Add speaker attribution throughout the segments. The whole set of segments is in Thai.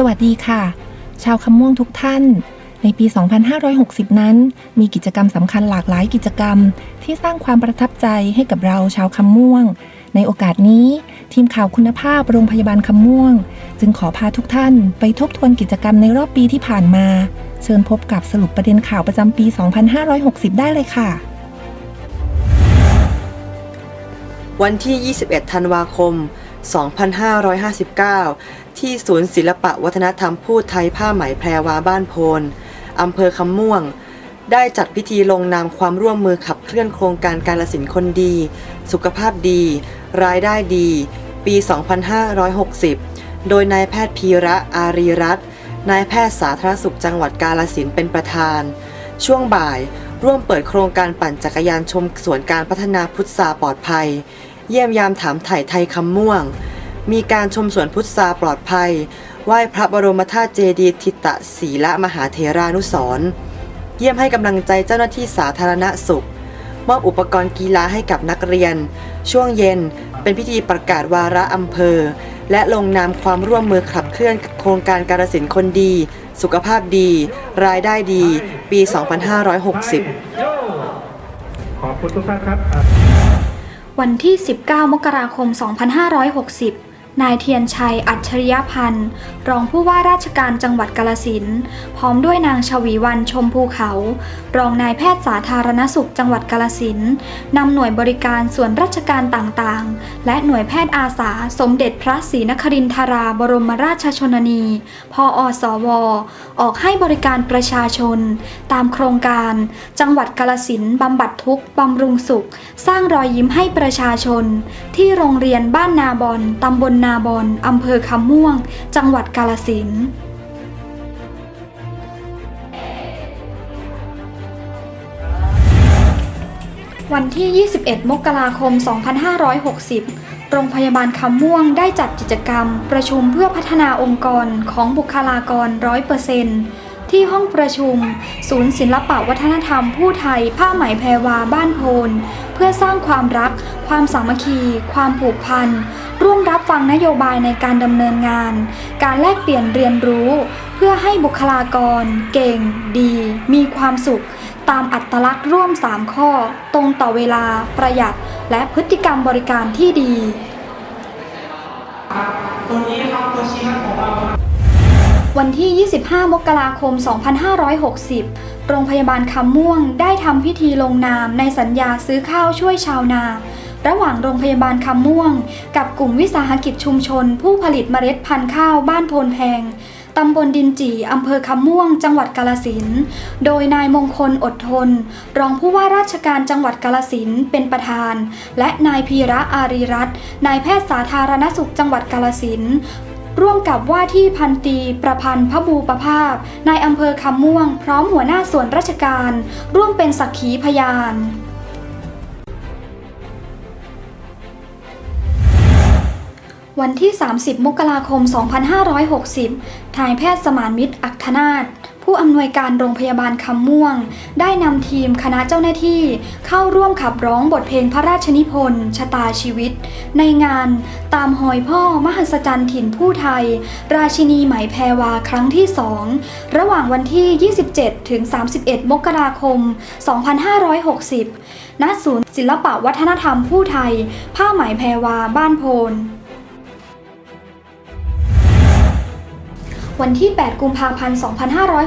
Speaker 1: สวัสดีค่ะ ชาวคำม่วงทุกท่าน ในปี 2560 นั้น มีกิจกรรมสำคัญหลากหลายกิจกรรม ที่สร้างความประทับใจให้กับเราชาวคำม่วง ในโอกาสนี้ ทีมข่าวคุณภาพโรงพยาบาลคำม่วง จึงขอพาทุกท่านไปทบทวนกิจกรรมในรอบปีที่ผ่านมา เชิญพบกับสรุปประเด็นข่าวประจำปี 2560 ได้เลยค่ะ
Speaker 2: วันที่ 21 ธันวาคม 2559 ที่ศูนย์ศิลปะวัฒนธรรมพูดไทยผ้าไหมแพรวาบ้านโพนอำเภอคำม่วง ได้จัดพิธีลงนามความร่วมมือขับเคลื่อนโครงการการละสินคนดี สุขภาพดี รายได้ดี ปี 2560 โดยนายแพทย์พีระอารีรัตน์นายแพทย์สาธารณสุขจังหวัดกาลสินเป็นประธาน ช่วงบ่ายร่วมเปิดโครงการปั่นจักรยานชมสวนการพัฒนาพุทธาปลอดภัย เยี่ยมยามถามไถ่ไทยคำม่วง มีการชมสวนพุทธาปลอดภัย ไหว้พระบรมธาตุเจดีย์ทิตะศีละมหาเถรานุสรณ์เยี่ยมให้กำลังใจเจ้าหน้าที่สาธารณสุข มอบอุปกรณ์กีฬาให้กับนักเรียน ช่วงเย็นเป็นพิธีประกาศวาระอำเภอ และลงนามความร่วมมือขับเคลื่อนโครงการการสินคนดี สุขภาพดี รายได้ดี ปี 2560
Speaker 3: ขอบคุณทุกท่านครับ
Speaker 4: วันที่ 19 มกราคม 2560 นายเทียนชัยอัจฉริยพันธ์ รองผู้ว่าราชการจังหวัดกาลสินพร้อมด้วยนางชวีวันชมภูเขา รองนายแพทย์สาธารณสุขจังหวัดกาลสินนำหน่วยบริการส่วนราชการต่างๆ และหน่วยแพทย์อาสาสมเด็จพระศรีนครินทราบรมราชชนนี พออสว ออกให้บริการประชาชน ตามโครงการ จังหวัดกาลสินบำบัดทุกข์บำรุงสุข สร้างรอยยิ้มให้ประชาชน ที่โรงเรียนบ้านนาบอนตำบลนาบอนอำเภอคำม่วง จังหวัดกาลสินวันที่ 21 มกราคม 2560 โรงพยาบาลคำม่วงได้จัดกิจกรรม ประชุมเพื่อพัฒนาองค์กรของบุคลากร 100%ที่ห้องประชุม ศูนย์ศิลปวัฒนธรรมผู้ไทย ผ้าไหมแพรวาบ้านโพน เพื่อสร้างความรัก ความสามัคคี ความผูกพัน ร่วมรับฟังนโยบายในการดำเนินงาน การแลกเปลี่ยนเรียนรู้ เพื่อให้บุคลากร เก่ง ดี มีความสุข ตามอัตลักษณ์ร่วม 3 ข้อ ตรงต่อเวลา ประหยัด และพฤติกรรมบริการที่ดีวันที่ 25 มกราคม 2560 โรงพยาบาลคำม่วงได้ทำพิธีลงนามในสัญญาซื้อข้าวช่วยชาวนา ระหว่างโรงพยาบาลคำม่วง กับกลุ่มวิสาหกิจชุมชน ผู้ผลิตเมล็ดพันธุ์ข้าวบ้านโพนแพงตำบลดินจีอำเภอคำม่วง จังหวัดกาลสิน โดยนายมงคลอดทน รองผู้ว่าราชการจังหวัดกาลสินเป็นประธาน และนายพีระอารีรัตน์นายแพทย์สาธารณสุขจังหวัดกาลสินร่วมกับว่าที่พันตีประพันธ์พบูประภาพนายอำเภอคำม่วง พร้อมหัวหน้าส่วนราชการ ร่วมเป็นสักขีพยาน วันที่ 30 มกราคม 2560นายแพทย์สมานมิตรอัคธนาถผู้อำนวยการโรงพยาบาลคำม่วง ได้นำทีมคณะเจ้าหน้าที่เข้าร่วมขับร้องบทเพลงพระราชนิพนธ์ชะตาชีวิต ในงานตามหอยพ่อมหัศจรรย์ถิ่นผู้ไทย ราชินีไหมแพรวาครั้งที่2ระหว่างวันที่ 27 ถึง 31 มกราคม 2560 ณ ศูนย์ศิลปวัฒนธรรมผู้ไทย ผ้าไหมแพรวาบ้านโพน วันที่ 8 กุมภาพันธ์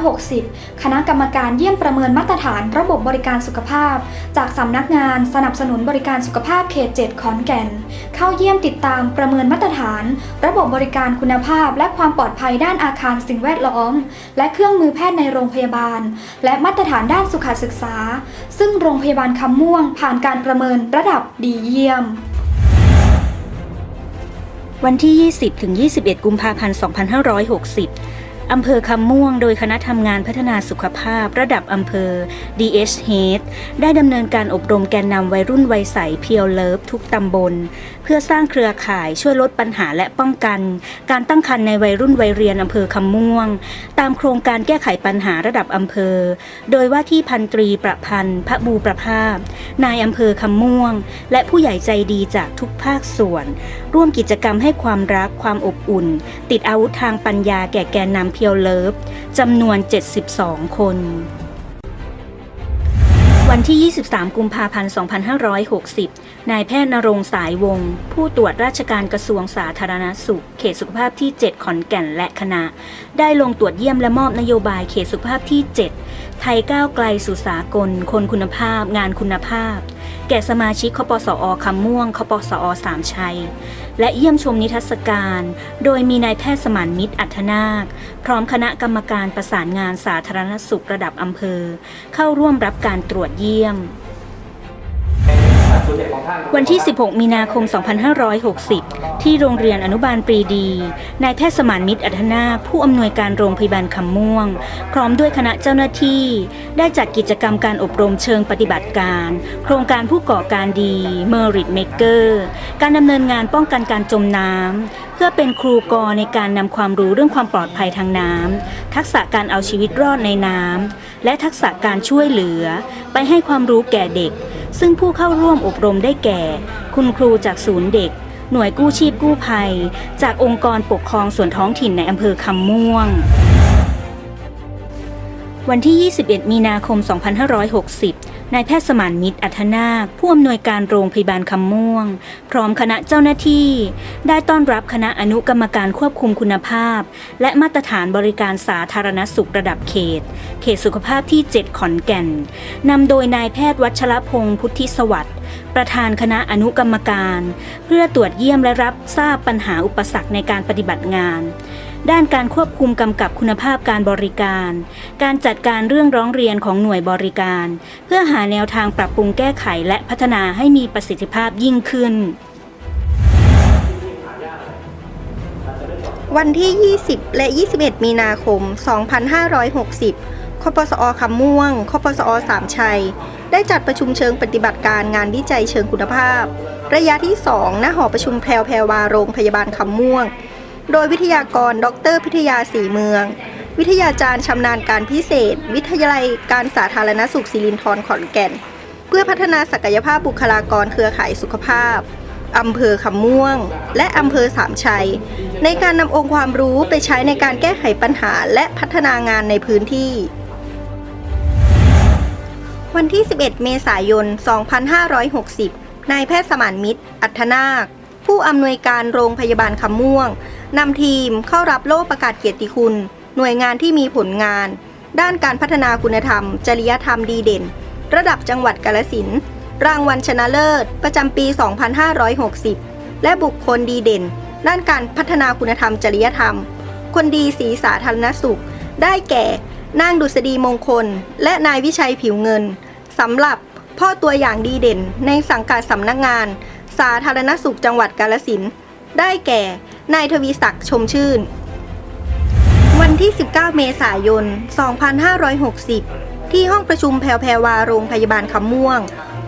Speaker 4: 2560 คณะกรรมการเยี่ยมประเมินมาตรฐานระบบบริการสุขภาพ จากสำนักงานสนับสนุนบริการสุขภาพเขต 7 ขอนแก่น เข้าเยี่ยมติดตามประเมินมาตรฐาน ระบบบริการคุณภาพ และความปลอดภัยด้านอาคารสิ่งแวดล้อม และเครื่องมือแพทย์ในโรงพยาบาล และมาตรฐานด้านสุขศึกษา ซึ่งโรงพยาบาลคำม่วงผ่านการประเมินระดับดีเยี่ยม
Speaker 5: วันที่ 20 ถึง 21 กุมภาพันธ์ 2560 อำเภอคำม่วงโดยคณะทำงานพัฒนาสุขภาพระดับอำเภอ DH Head ได้ดำเนินการอบรมแกนนำวัยรุ่นวัยใสเพียวเลิฟทุกตำบล พื่อสร้างเครือข่ายช่วยลดปัญหาและป้องกัน การตั้งครรภ์ในวัยรุ่นวัยเรียนอำเภอคำม่วง ตามโครงการแก้ไขปัญหาระดับอำเภอ โดยว่าที่พันตรีประพันธ์พระบูประภาพ นายอำเภอคำม่วง และผู้ใหญ่ใจดีจากทุกภาคส่วน ร่วมกิจกรรมให้ความรักความอบอุ่น ติดอาวุธทางปัญญาแก่แกนนำเพียวเลิฟจำนวน 72 คน วันที่ 23 กุมภาพันธ์ 2560 นายแพทย์นรงสายวงศ์ผู้ตรวจราชการกระทรวงสาธารณสุข เขตสุขภาพที่ 7 ขอนแก่นและคณะ ได้ลงตรวจเยี่ยมและมอบนโยบายเขตสุขภาพที่ 7 ไทยก้าวไกลสู่สากล คนคุณภาพ งานคุณภาพ แก่สมาชิกคปสอคำม่วงคปสอสามชัย และเยี่ยมชมนิทรรศการ โดยมีนายแพทย์สมานมิตรอัธนาค พร้อมคณะกรรมการประสานงานสาธารณสุขระดับอำเภอ เข้าร่วมรับการตรวจเยี่ยม วันที่ 16 มีนาคม 2560 ที่โรงเรียนอนุบาลปรีดี นายแพทย์สมานมิตรอัธนา ผู้อำนวยการโรงพยาบาลคำม่วง พร้อมด้วยคณะเจ้าหน้าที่ ได้จัดกิจกรรมการอบรมเชิงปฏิบัติการ โครงการผู้ก่อการดี Merit Maker การดำเนินงานป้องกันการจมน้ำ เพื่อเป็นครูกอในการนำความรู้เรื่องความปลอดภัยทางน้ำ ทักษะการเอาชีวิตรอดในน้ำ และทักษะการช่วยเหลือ ไปให้ความรู้แก่เด็ก ซึ่งผู้เข้าร่วมอบรมได้แก่ คุณครูจากศูนย์เด็ก หน่วยกู้ชีพกู้ภัย จากองค์กรปกครองส่วนท้องถิ่นในอำเภอคำม่วง วันที่ 21 มีนาคม 2560 นายแพทย์สมานมิตรอัธนาคผู้อำนวยการโรงพยาบาลคำม่วง พร้อมคณะเจ้าหน้าที่ ได้ต้อนรับคณะอนุกรรมการควบคุมคุณภาพ และมาตรฐานบริการสาธารณสุขระดับเขต เขตสุขภาพที่ 7 ขอนแก่นนำโดยนายแพทย์วัชรพงศ์พุทธิสวัสดิ์ประธานคณะอนุกรรมการ เพื่อตรวจเยี่ยมและรับทราบปัญหาอุปสรรคในการปฏิบัติงาน ด้านการควบคุมกำกับคุณภาพการบริการ การจัดการเรื่องร้องเรียนของหน่วยบริการ เพื่อหาแนวทางปรับปรุงแก้ไขและพัฒนาให้มีประสิทธิภาพยิ่งขึ้น
Speaker 6: วันที่ 20 และ 21 มีนาคม 2560 คปสอคำม่วง คปสอสามชัย ได้จัดประชุมเชิงปฏิบัติการงานวิจัยเชิงคุณภาพ ระยะที่ 2 ณ หอประชุมแพรวแพรวาโรงพยาบาลคำม่วง โดยวิทยากร ดร พิทยาสีเมือง วิทยาจารย์ชำนาญการพิเศษ วิทยาลัยการสาธารณสุขศิรินทรขอนแก่น เพื่อพัฒนาศักยภาพบุคลากรเครือข่ายสุขภาพอำเภอคำม่วง และอำเภอสามชัย ในการนำองค์ความรู้ไปใช้ในการแก้ไขปัญหาและพัฒนางานในพื้นที่ วันที่ 11 เมษายน 2560 นายแพทย์สมานมิตร อัธนาค ผู้อำนวยการโรงพยาบาลคำม่วง นำทีมเข้ารับโล่ประกาศเกียรติคุณ หน่วยงานที่มีผลงาน ด้านการพัฒนาคุณธรรม จริยธรรมดีเด่น ระดับจังหวัดกาลสินรางวัลชนะเลิศ ประจำปี 2560 และบุคคลดีเด่น ด้านการพัฒนาคุณธรรมจริยธรรม คนดีสีสาธารณสุข ได้แก่ นางดุษฎีมงคล และนายวิชัยผิวเงินสำหรับพ่อตัวอย่างดีเด่นในสังกัดสำนักงาน สาธารณสุขจังหวัดกาลสินธุ์ ได้แก่ นายทวีศักดิ์ชมชื่น วันที่ 19 เมษายน 2560 ที่ห้องประชุมแพรวแพรวาโรงพยาบาลคำม่วง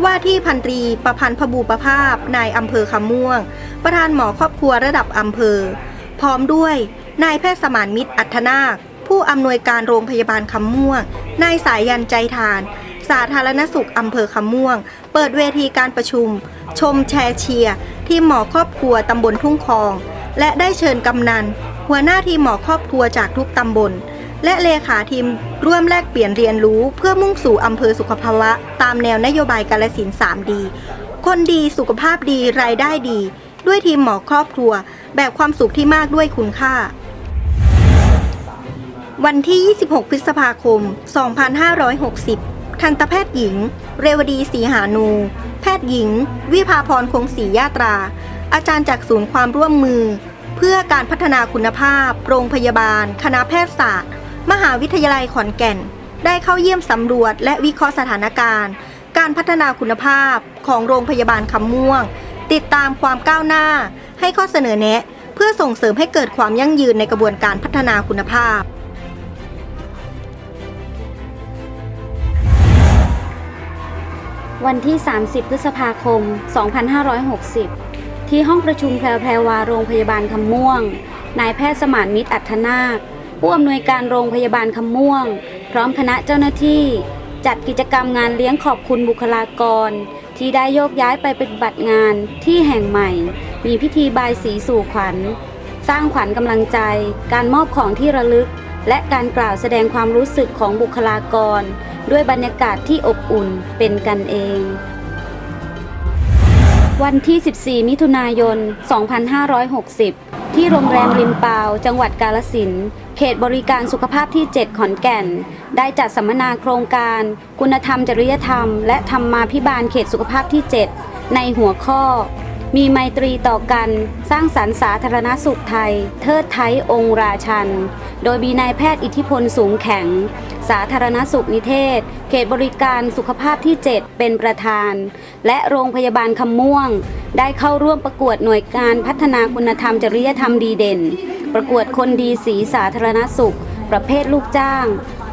Speaker 6: ว่าที่พันตรีประพันธ์พบูประภาพ นายอำเภอคำม่วง ประธานหมอครอบครัวระดับอำเภอ พร้อมด้วยนายแพทย์สมานมิตรอัธนาค ผู้อำนวยการโรงพยาบาลคำม่วง นายสายยันใจทาน สาธารณสุขอำเภอคำม่วง เปิดเวทีการประชุม ชมแชร์เชียร์ทีมหมอครอบครัวตำบลทุ่งคลอง และได้เชิญกำนัน หัวหน้าทีมหมอครอบครัวจากทุกตำบล และเลขาทีมร่วมแลกเปลี่ยนเรียนรู้เพื่อมุ่งสู่อำเภอสุขภาวะ ตามแนวนโยบายกาลสิน3ดีคนดีสุขภาพดีรายได้ดี ด้วยทีมหมอครอบครัว แบบความสุขที่มากด้วยคุณค่า วันที่ 26 พฤษภาคม 2560 ทันตแพทย์หญิง เรวดีศรีหานู แพทย์หญิง วิภาพรคงศรียาตรา อาจารย์จากศูนย์ความร่วมมือ เพื่อการพัฒนาคุณภาพ โรงพยาบาล คณะแพทยศาสตร์ มหาวิทยาลัยขอนแก่น ได้เข้าเยี่ยมสำรวจ และวิเคราะห์สถานการณ์ การพัฒนาคุณภาพของโรงพยาบาลคำม่วง ติดตามความก้าวหน้า ให้ข้อเสนอแนะ เพื่อส่งเสริมให้เกิดความยั่งยืนในกระบวนการพัฒนาคุณภาพ
Speaker 7: วันที่ 30 พฤษภาคม 2560 ที่ห้องประชุมแพรวแพรวาโรงพยาบาลคำม่วง นายแพทย์สมานมิตรอัธนาค ผู้อำนวยการโรงพยาบาลคำม่วง พร้อมคณะเจ้าหน้าที่ จัดกิจกรรมงานเลี้ยงขอบคุณบุคลากร ที่ได้โยกย้ายไปปฏิบัติงานที่แห่งใหม่ มีพิธีบายสีสู่ขวัญ สร้างขวัญกำลังใจ การมอบของที่ระลึก และการกล่าวแสดงความรู้สึกของบุคลากร ด้วยบรรยากาศที่อบอุ่นเป็นกันเอง วันที่ 14 มิถุนายน 2560 ที่โรงแรมริมปาว จังหวัดกาลสินเขตบริการสุขภาพที่ 7 ขอนแก่น ได้จัดสัมมนาโครงการ คุณธรรมจริยธรรม และธรรมาภิบาลเขตสุขภาพที่ 7 ในหัวข้อมีไมตรีต่อกันสร้างสรรค์สาธารณสุขไทย เทิดไทยองค์ราชัน โดยมีนายแพทย์อิทธิพลสูงแข็ง สาธารณสุขนิเทศ เขตบริการสุขภาพที่ 7 เป็นประธาน และโรงพยาบาลคำม่วง ได้เข้าร่วมประกวดหน่วยการพัฒนาคุณธรรมจริยธรรมดีเด่น ประกวดคนดีสีสาธารณสุข ประเภทลูกจ้าง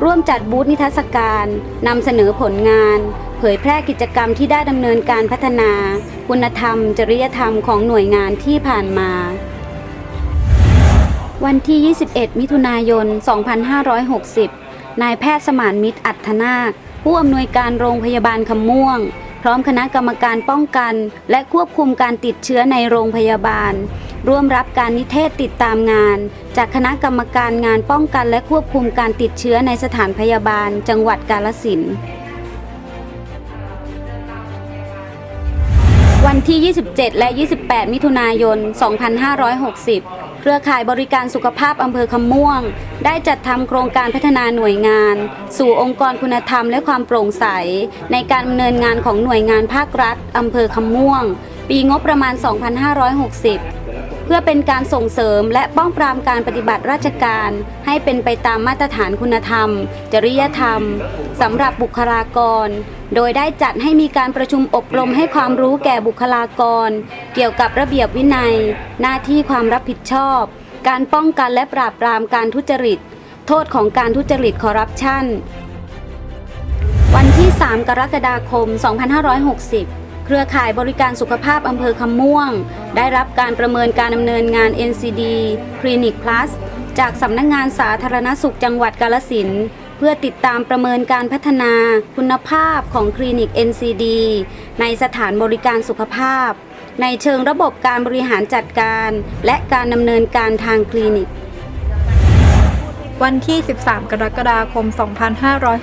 Speaker 7: ร่วมจัดบูธนิทรรศการนำเสนอผลงาน เผยแพร่กิจกรรมที่ได้ดำเนินการพัฒนา คุณธรรม จริยธรรมของหน่วยงานที่ผ่านมาวันที่ 21 มิถุนายน 2560 นายแพทย์สมานมิตรอัธนาค ผู้อำนวยการโรงพยาบาลคำม่วง พร้อมคณะกรรมการป้องกัน และควบคุมการติดเชื้อในโรงพยาบาล ร่วมรับการนิเทศติดตามงาน จากคณะกรรมการงานป้องกันและควบคุมการติดเชื้อในสถานพยาบาล จังหวัดกาลสินวันที่ 27 และ 28 มิถุนายน 2560 เครือข่ายบริการสุขภาพอำเภอคำม่วง ได้จัดทำโครงการพัฒนาหน่วยงาน สู่องค์กรคุณธรรมและความโปร่งใส ในการดำเนินงานของหน่วยงานภาครัฐอำเภอคำม่วง ปีงบประมาณ 2560 พื่อเป็นการส่งเสริมและป้องปรามการปฏิบัติราชการ ให้เป็นไปตามมาตรฐานคุณธรรม จริยธรรมสำหรับบุคลากร โดยได้จัดให้มีการประชุมอบรมให้ความรู้แก่บุคลากร เกี่ยวกับระเบียบวินัย หน้าที่ความรับผิดชอบ การป้องกันและปราบปรามการทุจริต โทษของการทุจริตคอร์รัปชันวันที่ 3 กรกฎาคม 2560 เครือข่ายบริการสุขภาพอำเภอคำม่วง ได้รับการประเมินการดำเนินงาน NCD Clinic Plus จากสำนักงงานสาธารณสุขจังหวัดกาลสินเพื่อติดตามประเมินการพัฒนาคุณภาพของคลินิก NCD ในสถานบริการสุขภาพ ในเชิงระบบการบริหารจัดการ และการดำเนินการทางคลินิก
Speaker 8: วันที่ 13 กรกฎาคม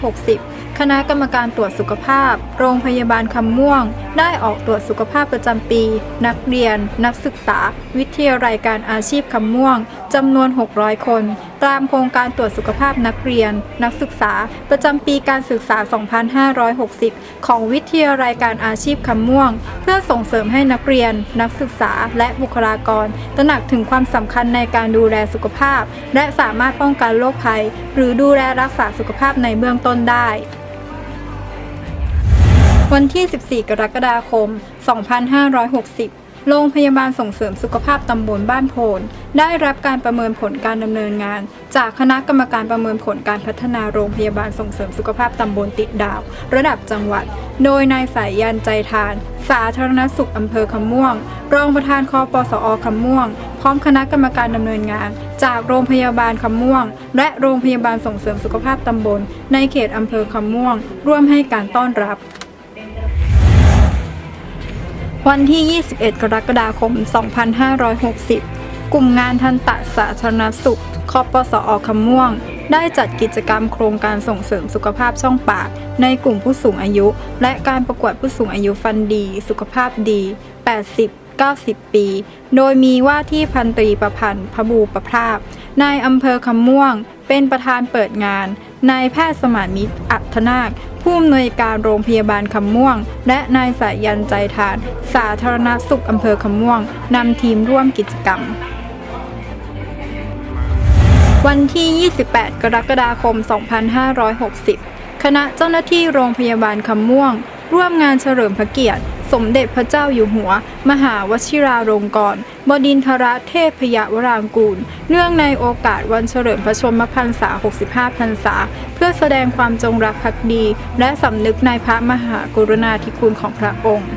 Speaker 8: 2560 คณะกรรมการตรวจสุขภาพ โรงพยาบาลคำม่วง ได้ออกตรวจสุขภาพประจำปี นักเรียน นักศึกษา วิทยาลัยการอาชีพคำม่วงจำนวน 600 คน ตามโครงการตรวจสุขภาพนักเรียน นักศึกษา ประจำปีการศึกษา 2560 ของวิทยาลัยการอาชีพคำม่วง เพื่อส่งเสริมให้นักเรียน นักศึกษา และบุคลากร ตระหนักถึงความสำคัญในการดูแลสุขภาพ และสามารถป้องกันโรคภัย หรือดูแลรักษาสุขภาพในเบื้องต้นได้ วันที่ 14 กรกฎาคม 2560 โรงพยาบาลส่งเสริมสุขภาพตำบลบ้านโพนได้รับการประเมินผลการดำเนินงาน จากคณะกรรมการประเมินผลการพัฒนาโรงพยาบาลส่งเสริมสุขภาพตำบลติดดาว ระดับจังหวัด โดยนายสายยันใจทาน สาธารณสุขอำเภอคำม่วง รองประธานคอปสอคำม่วง พร้อมคณะกรรมการดำเนินงาน จากโรงพยาบาลคำม่วง และโรงพยาบาลส่งเสริมสุขภาพตำบล ในเขตอำเภอคำม่วง ร่วมให้การต้อนรับ วันที่ 21 กรกฎาคม 2560 กลุ่มงานทันตะสาธารณสุขคปสอคำม่วง ได้จัดกิจกรรมโครงการส่งเสริมสุขภาพช่องปาก ในกลุ่มผู้สูงอายุ และการประกวดผู้สูงอายุฟันดี สุขภาพดี 80 90 ปี โดยมีว่าที่พันตรีประพันธ์พบูประภาพ นายอำเภอคำม่วง เป็นประธานเปิดงาน นายแพทย์สมานมิตรอัธนาค ผู้อำนวยการโรงพยาบาลคำม่วง และนายสายันใจทาน สาธารณสุขอำเภอคำม่วงนำทีมร่วมกิจกรรมวันที่ 28 กรกฎาคม 2560 คณะเจ้าหน้าที่โรงพยาบาลคำม่วง ร่วมงานเฉลิมพระเกียรติ สมเด็จพระเจ้าอยู่หัว มหาวชิราลงกรณ์บดินทรเทพยวรางกูล เนื่องในโอกาสวันเฉลิมพระชนมพรรษา 65 พรรษา เพื่อแสดงความจงรักภักดี และสำนึกในพระมหากรุณาธิคุณของพระองค์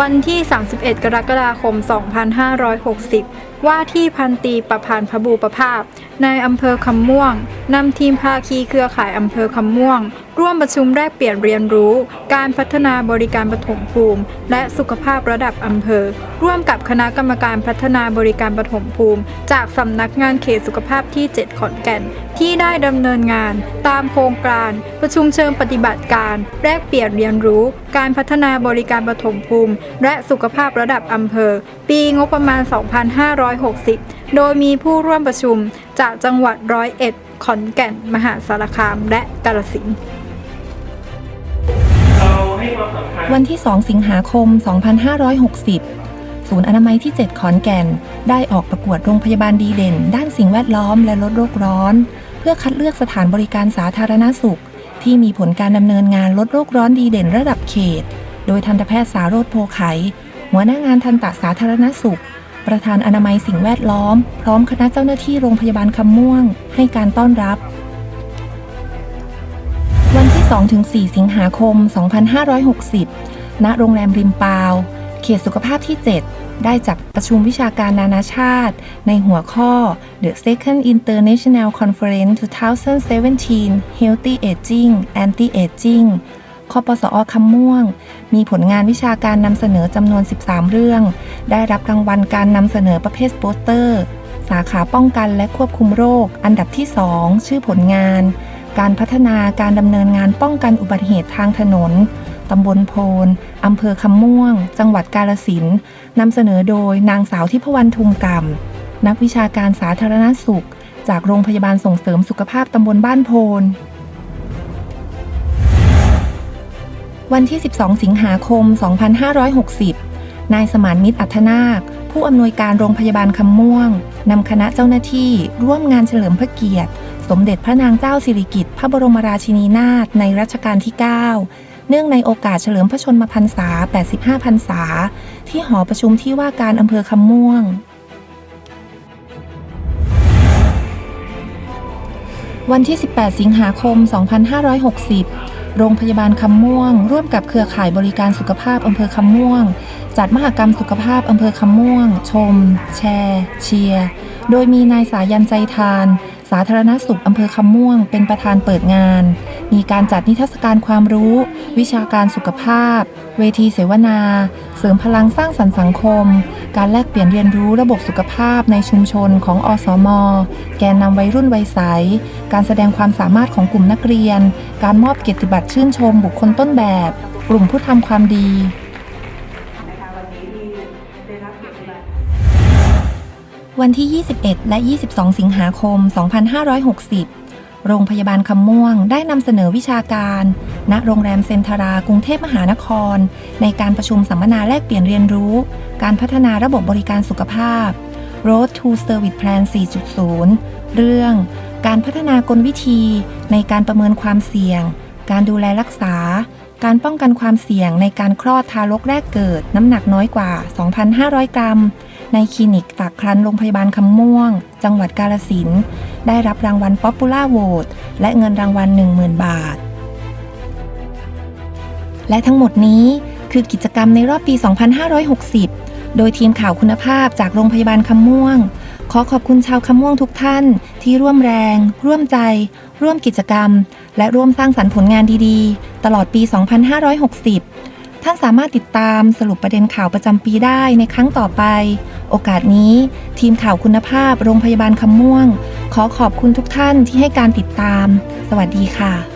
Speaker 8: วันที่ 31 กรกฎาคม 2560 ว่าที่พันตีประพันธ์พบูประภาพในอำเภอคำม่วง นำทีมภาคีเครือข่ายอำเภอคำม่วง ร่วมประชุมแลกเปลี่ยนเรียนรู้ การพัฒนาบริการปฐมภูมิ และสุขภาพระดับอำเภอ ร่วมกับคณะกรรมการพัฒนาบริการปฐมภูมิ จากสำนักงานเขตสุขภาพที่ 7 ขอนแก่น ที่ได้ดำเนินงาน ตามโครงการ ประชุมเชิงปฏิบัติการแลกเปลี่ยนเรียนรู้ การพัฒนาบริการปฐมภูมิ และสุขภาพระดับอำเภอ ปีงบประมาณ 2560 โดยมีผู้ร่วมประชุมจากจังหวัดร้อยเอ็ดขอนแก่น มหาสารคาม และกาฬสินธุ์
Speaker 1: วันที่ 2 สิงหาคม 2560 ศูนย์อนามัยที่ 7 ขอนแก่น ได้ออกประกวดโรงพยาบาลดีเด่น ด้านสิ่งแวดล้อมและลดโลกร้อน เพื่อคัดเลือกสถานบริการสาธารณสุข ที่มีผลการดำเนินงานลดโลกร้อนดีเด่นระดับเขต โดยทันตแพทย์สาโรธโพไข หัวหน้างานทันตสาธารณสุข ประธานอนามัยสิ่งแวดล้อม พร้อมคณะเจ้าหน้าที่โรงพยาบาลคำม่วง ให้การต้อนรับ 2-4 สิงหาคม 2560 ณ โรงแรมริมปาว เขตสุขภาพที่ 7 ได้จัดประชุมวิชาการนานาชาติ ในหัวข้อ The Second International Conference 2017 Healthy Aging Anti-Aging คปสอคำม่วง มีผลงานวิชาการนำเสนอจำนวน 13 เรื่อง ได้รับรางวัลการนำเสนอประเภทโปสเตอร์ สาขาป้องกันและควบคุมโรค อันดับที่ 2 ชื่อผลงาน การพัฒนาการดำเนินงานป้องกันอุบัติเหตุทางถนน ตำบลโพนอำเภอคำม่วง จังหวัดกาฬสินนำเสนอโดยนางสาวทิพวรรณทุมกรรม นักวิชาการสาธารณสุข จากโรงพยาบาลส่งเสริมสุขภาพตำบลบ้านโพนวันที่ 12 สิงหาคม 2560 นายสมานมิตรอัธนาค ผู้อำนวยการโรงพยาบาลคำม่วง นำคณะเจ้าหน้าที่ร่วมงานเฉลิมพระเกียรติ สมเด็จพระนางเจ้าสิริกิติ์พระบรมราชินีนาถในรัชกาลที่ 9 เนื่องในโอกาสเฉลิมพระชนมพรรษา 85 พรรษา ที่หอประชุมที่ว่าการอำเภอคำม่วง วันที่ 18 สิงหาคม 2560 โรงพยาบาลคำม่วง ร่วมกับเครือข่ายบริการสุขภาพอำเภอคำม่วง จัดมหกรรมสุขภาพอำเภอคำม่วง ชม แชร์ เชียร์ โดยมีนายสายันใจทาน สาธารณสุขอำเภอคำม่วง เป็นประธานเปิดงาน มีการจัดนิทรรศการความรู้ วิชาการสุขภาพ เวทีเสวนา เสริมพลังสร้างสรรค์สังคม การแลกเปลี่ยนเรียนรู้ระบบสุขภาพในชุมชนของอสม แกนนำวัยรุ่นวัยใส การแสดงความสามารถของกลุ่มนักเรียน การมอบเกียรติบัตรชื่นชมบุคคลต้นแบบ กลุ่มผู้ทำความดี วันที่ 21 และ 22 สิงหาคม 2560 โรงพยาบาลคำม่วงได้นำเสนอวิชาการ ณ โรงแรมเซนทรากรุงเทพมหานคร ในการประชุมสัมมนาแลกเปลี่ยนเรียนรู้ การพัฒนาระบบบริการสุขภาพ Road to Service Plan 4.0 เรื่อง การพัฒนากลวิธี ในการประเมินความเสี่ยง การดูแลรักษา การป้องกันความเสี่ยงในการคลอดทารกแรกเกิดน้ำหนักน้อยกว่า 2,500 กรัม ในคลินิกฝากครันโรงพยาบาลคำม่วง จังหวัดกาฬสินได้รับรางวัลป๊อปปูล่าโหวตและเงินรางวัล 10,000 บาท และทั้งหมดนี้คือกิจกรรมในรอบปี 2560 โดยทีมข่าวคุณภาพจากโรงพยาบาลคำม่วง ขอขอบคุณชาวคำม่วงทุกท่านที่ร่วมแรง ร่วมใจ ร่วมกิจกรรม และร่วมสร้างสรรค์ผลงานดีๆ ตลอดปี 2560 ท่านสามารถติดตามสรุปประเด็นข่าวประจำปีได้ในครั้งต่อไป โอกาสนี้ทีมข่าวคุณภาพโรงพยาบาลคำม่วง ขอขอบคุณทุกท่านที่ให้การติดตาม สวัสดีค่ะ